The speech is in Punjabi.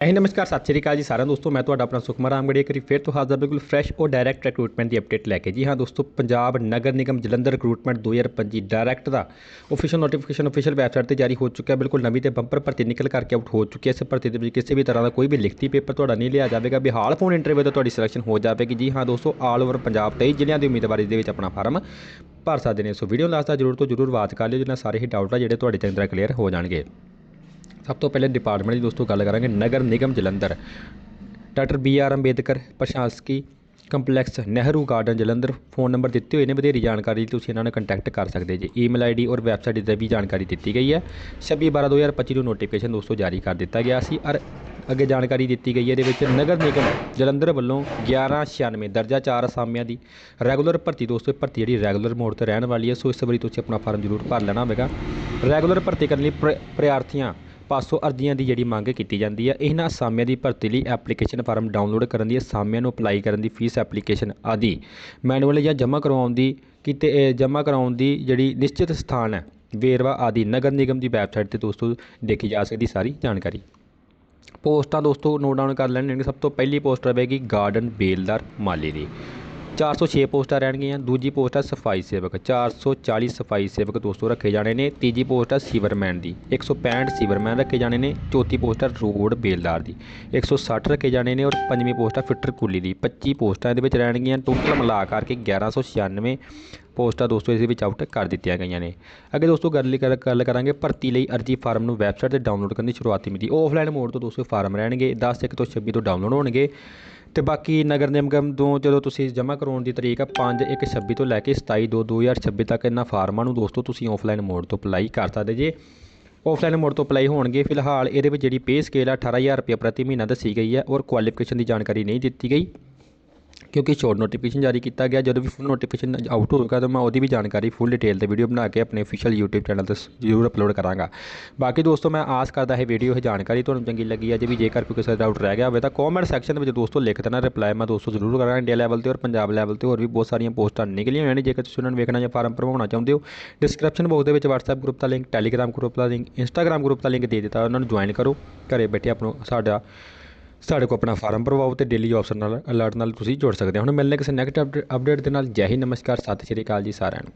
hey ਨਮਸਕਾਰ, ਸਤਿ ਸ਼੍ਰੀ ਅਕਾਲ ਜੀ ਸਾਰਿਆਂ ਨੂੰ। ਦੋਸਤੋ, ਮੈਂ ਤੁਹਾਡਾ ਆਪਣਾ ਸੁਖਮਨ ਰਾਮਗੜੀ ਇੱਕ ਵਾਰੀ ਫਿਰ ਤੋਂ ਹਾਜ਼ਰ, ਬਿਲਕੁਲ ਫਰੈਸ਼ ਔਰ ਡਾਇਰੈਕਟ ਰਿਕਰੂਟਮੈਂਟ ਦੀ ਅਪਡੇਟ ਲੈ ਕੇ। ਜੀ ਹਾਂ ਦੋਸਤੋ, ਪੰਜਾਬ ਨਗਰ ਨਿਗਮ ਜਲੰਧਰ ਰਿਕਰੂਟਮੈਂਟ 2025 ਡਾਇਰੈਕਟ ਦਾ ਅਫੀਸ਼ੀਅਲ ਨੋਟੀਫਿਕੇਸ਼ਨ ਅਫੀਸ਼ੀਅਲ ਵੈਬਸਾਈਟ ਤੇ ਜਾਰੀ ਹੋ ਚੁੱਕਿਆ। ਬਿਲਕੁਲ ਨਵੀਂ ਤੇ ਬੰਪਰ ਭਰਤੀ ਨਿਕਲ ਕਰਕੇ ਆਊਟ ਹੋ ਚੁੱਕੀ ਹੈ। ਇਸ ਭਰਤੀ ਦੇ ਵਿੱਚ ਕਿਸੇ ਵੀ ਤਰ੍ਹਾਂ ਦਾ ਕੋਈ ਵੀ ਲਿਖਤੀ ਪੇਪਰ ਤੁਹਾਡਾ ਨਹੀਂ ਲਿਆ ਜਾਵੇਗਾ। ਵੀ ਹਾਲ ਫੋਨ ਇੰਟਰਵਿਊ ਤੇ ਤੁਹਾਡੀ ਸਿਲੈਕਸ਼ਨ ਹੋ ਜਾਵੇਗੀ। ਜੀ ਹਾਂ ਦੋਸਤੋ ਆਲ ਓਵਰ ਪੰਜਾਬ 23 ਜ਼ਿਲ੍ਹਿਆਂ ਦੀ ਉਮੀਦਵਾਰੀ ਦੇ ਵਿੱਚ ਆਪਣਾ ਫਾਰਮ ਭਰ ਸਕਦੇ ਨੇ। ਸੋ ਵੀਡੀਓ ਲਾਸਟ ਤੱਕ ਜ਼ਰੂਰ ਤੋਂ ਜ਼ਰੂਰ ਵਾਚ ਕਰ ਲਿਓ ਜਿਹਨਾਂ ਸਾਰੇ ਹੀ ਡਾਊਟ ਆ ਜਿਹੜੇ ਤੁਹਾਡੇ ਤੇ ਅੰਦਰ ਕਲੀਅਰ ਹੋ ਜਾਣਗੇ। ਸਭ ਤੋਂ ਪਹਿਲੇ ਡਿਪਾਰਟਮੈਂਟ ਦੀ ਦੋਸਤੋ ਗੱਲ ਕਰਾਂਗੇ, Nagar Nigam Jalandhar. Doctor B R Ambedkar, ਪ੍ਰਸ਼ਾਸਕੀ complex Nehru garden Jalandhar, phone number ਦਿੱਤੇ ਹੋਏ ਨੇ, ਵਧੇਰੀ ਜਾਣਕਾਰੀ ਲਈ ਤੁਸੀਂ ਇਹਨਾਂ ਨਾਲ ਕੰਟੈਕਟ ਕਰ ਸਕਦੇ ਜੀ। ਈਮੇਲ ਆਈਡੀ ਔਰ ਵੈਬਸਾਈਟ ਦੀ ਵੀ ਜਾਣਕਾਰੀ ਦਿੱਤੀ ਗਈ ਹੈ। 26 12 2025 ਨੂੰ ਨੋਟੀਫਿਕੇਸ਼ਨ ਦੋਸਤੋ ਜਾਰੀ ਕਰ ਦਿੱਤਾ ਗਿਆ ਸੀ ਔਰ ਅੱਗੇ ਜਾਣਕਾਰੀ ਦਿੱਤੀ ਗਈ ਹੈ, ਇਹਦੇ ਵਿੱਚ ਨਗਰ ਨਿਗਮ ਜਲੰਧਰ ਵੱਲੋਂ 1196 ਦਰਜਾ 4 ਅਸਾਮੀਆਂ ਦੀ ਰੈਗੂਲਰ ਭਰਤੀ ਦੋਸਤੋ ਭਰਤੀ ਜਿਹੜੀ ਰੈਗੂਲਰ ਮੋਡ ਤੇ ਰਹਿਣ ਵਾਲੀ ਹੈ, ਸੋ ਇਸ ਵਾਰੀ ਤੁਸੀਂ ਆਪਣਾ ਫਾਰਮ ਜ਼ਰੂਰ ਭਰ ਲੈਣਾ ਹੋਵੇਗਾ। ਰੈਗੂਲਰ ਭਰਤੀ ਕਰਨ ਲਈ ਪ੍ਰ- ਪ੍ਰਾਰਥੀਆਂ ਪਾਸੋਂ ਅਰਜ਼ੀਆਂ ਦੀ ਜਿਹੜੀ ਮੰਗ ਕੀਤੀ ਜਾਂਦੀ ਹੈ, ਇਹਨਾਂ ਅਸਾਮੀਆਂ ਦੀ ਭਰਤੀ ਲਈ ਐਪਲੀਕੇਸ਼ਨ ਫਾਰਮ ਡਾਊਨਲੋਡ ਕਰਨ ਦੀ ਅਸਾਮੀਆਂ ਨੂੰ ਅਪਲਾਈ ਕਰਨ ਦੀ ਫੀਸ ਐਪਲੀਕੇਸ਼ਨ ਆਦਿ। ਮੈਨੂਅਲ ਜਾਂ ਜਮ੍ਹਾਂ ਕਰਵਾਉਣ ਦੀ ਕਿਤੇ ਜਮ੍ਹਾਂ ਕਰਾਉਣ ਦੀ ਜਿਹੜੀ ਨਿਸ਼ਚਿਤ ਸਥਾਨ ਹੈ, ਵੇਰਵਾ ਆਦਿ ਨਗਰ ਨਿਗਮ ਦੀ ਵੈਬਸਾਈਟ ਤੇ ਦੋਸਤੋ ਦੇਖੀ ਜਾ ਸਕਦੀ ਸਾਰੀ ਜਾਣਕਾਰੀ। ਪੋਸਟਾਂ ਦੋਸਤੋ ਨੋਟ ਡਾਊਨ ਕਰ ਲੈਣਗੇ ਸਭ ਤੋਂ ਪਹਿਲੀ ਪੋਸਟ ਰਹੇਗੀ ਗਾਰਡਨ ਬੇਲਦਾਰ ਮਾਲੀ ਦੀ 406 ਪੋਸਟਾਂ ਰਹਿਣਗੀਆਂ ਦੂਜੀ ਪੋਸਟ ਹੈ ਸਫ਼ਾਈ ਸੇਵਕ 440 ਸਫ਼ਾਈ ਸੇਵਕ ਦੋਸਤੋ ਰੱਖੇ ਜਾਣੇ ਨੇ, ਤੀਜੀ ਪੋਸਟ ਹੈ ਸੀਵਰਮੈਨ ਦੀ 165 ਸੀਵਰਮੈਨ ਰੱਖੇ ਜਾਣੇ ਨੇ, ਚੌਥੀ ਪੋਸਟ ਹੈ ਰੋਡ ਬੇਲਦਾਰ ਦੀ 160 ਰੱਖੇ ਜਾਣੇ ਨੇ ਔਰ ਪੰਜਵੀਂ ਪੋਸਟ ਹੈ ਫਿੱਟਰ ਕੁਲੀ ਦੀ 25 ਪੋਸਟਾਂ ਇਹਦੇ ਵਿੱਚ ਰਹਿਣਗੀਆਂ ਟੋਟਲ ਮਿਲਾ ਕਰਕੇ 1196 ਪੋਸਟਾਂ ਦੋਸਤੋ ਇਸ ਵਿੱਚ ਆਊਟ ਕਰ ਦਿੱਤੀਆਂ ਗਈਆਂ ਨੇ। ਅੱਗੇ ਦੋਸਤੋ ਗੱਲ ਕਰ, ਗੱਲ ਕਰਾਂਗੇ ਭਰਤੀ ਲਈ ਅਰਜੀ ਫਾਰਮ ਨੂੰ ਵੈਬਸਾਈਟ ਤੇ ਡਾਊਨਲੋਡ ਕਰਨ ਦੀ ਸ਼ੁਰੂਆਤੀ ਮਿਤੀ। ਆਫਲਾਈਨ ਮੋਡ ਤੋਂ ਦੋਸਤੋ ਫਾਰਮ ਰਹਿਣਗੇ 10 ਇੱਕ ਤੋਂ 26 ਤੋਂ ਡਾਊਨਲੋਡ ਹੋਣਗੇ। ਤੇ ਬਾਕੀ ਨਗਰ ਨਿਗਮ ਤੋਂ ਜਦੋਂ ਤੁਸੀਂ ਜਮ੍ਹਾਂ ਕਰਾਉਣ ਦੀ ਤਰੀਕ ਆ 5 ਇੱਕ 26 ਤੋਂ ਲੈ ਕੇ 27 ਦੋ 2026 ਤੱਕ ਇਹਨਾਂ ਫਾਰਮਾਂ ਨੂੰ ਦੋਸਤੋ ਤੁਸੀਂ ਆਫਲਾਈਨ ਮੋਡ ਤੋਂ ਅਪਲਾਈ ਕਰ ਸਕਦੇ ਜੇ। ਆਫਲਾਈਨ ਮੋਡ ਤੋਂ ਅਪਲਾਈ ਹੋਣਗੇ। ਫਿਲਹਾਲ ਇਹਦੇ ਵਿੱਚ ਜਿਹੜੀ ਪੇ ਸਕੇਲ ਆ 18000 ਰੁਪਏ ਪ੍ਰਤੀ ਮਹੀਨਾ ਦੱਸੀ ਗਈ ਹੈ ਔਰ ਕੁਆਲੀਫਿਕੇਸ਼ਨ ਦੀ ਜਾਣਕਾਰੀ ਨਹੀਂ ਦਿੱਤੀ ਗਈ। ਕਿਉਂਕਿ ਸ਼ੋਟ ਨੋਟੀਫਿਕੇਸ਼ਨ ਜਾਰੀ ਕੀਤਾ ਗਿਆ। ਜਦੋਂ ਵੀ ਫੁੱਲ ਨੋਟੀਫਿਕੇਸ਼ਨ ਆਊਟ ਹੋਵੇਗਾ, ਤਾਂ ਮੈਂ ਉਹਦੀ ਵੀ ਜਾਣਕਾਰੀ ਫੁੱਲ ਡਿਟੇਲ ਤੇ ਵੀਡੀਓ ਬਣਾ ਕੇ ਆਪਣੇ ਅਫੀਸ਼ੀਅਲ YouTube ਚੈਨਲ ਤੇ ਜ਼ਰੂਰ ਅਪਲੋਡ ਕਰਾਂਗਾ। ਬਾਕੀ ਦੋਸਤੋ, ਮੈਂ ਆਸ ਕਰਦਾ ਇਹ ਵੀਡੀਓ ਇਹ ਜਾਣਕਾਰੀ ਤੁਹਾਨੂੰ ਚੰਗੀ ਲੱਗੀ ਹੈ। ਜੇ ਵੀ ਜੇਕਰ ਕੋਈ ਕਿਸੇ ਦਾ ਡਾਊਟ ਰਹਿ ਗਿਆ ਹੋਵੇ, ਤਾਂ ਕਮੈਂਟ ਸੈਕਸ਼ਨ ਦੇ ਵਿੱਚ ਦੋਸਤੋ ਲਿਖ ਦੇਣਾ ਰਿਪਲਾਈ ਮੈਂ ਦੋਸਤੋ ਜ਼ਰੂਰ ਕਰਾਂਗਾ। ਇੰਡੀਆ ਲੈਵਲ ਤੇ ਔਰ ਪੰਜਾਬ ਲੈਵਲ ਤੇ ਹੋਰ ਵੀ ਬਹੁਤ ਸਾਰੀਆਂ ਪੋਸਟਾਂ ਨਿਕਲੀਆਂ ਹੋਈਆਂ ਨੇ। ਜੇਕਰ ਤੁਸੀਂ ਉਹਨਾਂ ਨੂੰ ਵੇਖਣਾ ਜਾਂ ਫਾਰਮ ਭਰਵਾਉਣਾ ਚਾਹੁੰਦੇ ਹੋ ਡਿਸਕ੍ਰਿਪਸ਼ਨ ਬਾਕਸ ਦੇ ਵਿੱਚ WhatsApp ਗਰੁੱਪ ਦਾ ਲਿੰਕ Telegram ਗਰੁੱਪ ਦਾ ਲਿੰਕ Instagram ਗਰੁੱਪ ਦਾ ਲਿੰਕ ਦੇ ਦਿੱਤਾ। ਉਹਨਾਂ ਨੂੰ ਜੁਆਇਨ ਕਰੋ। ਘਰੇ ਬੈਠੇ ਆਪਣਾ ਸਾਡਾ ਸਾਡੇ ਕੋਲ ਆਪਣਾ ਫਾਰਮ ਭਰਵਾਓ ਤੇ ਡੇਲੀ ਜੌਬਸ ਨਾਲ ਅਲਰਟ ਨਾਲ ਤੁਸੀਂ ਜੁੜ ਸਕਦੇ ਹੋ। ਹੁਣ ਮਿਲਨੇ ਕਿਸੇ ਨੈਕਸਟ ਅਪਡੇਟ ਦੇ ਨਾਲ। ਜੈ ਹਿੰਦ, ਨਮਸਕਾਰ, ਸਤਿ ਸ਼੍ਰੀ ਅਕਾਲ ਜੀ ਸਾਰਿਆਂ ਨੂੰ।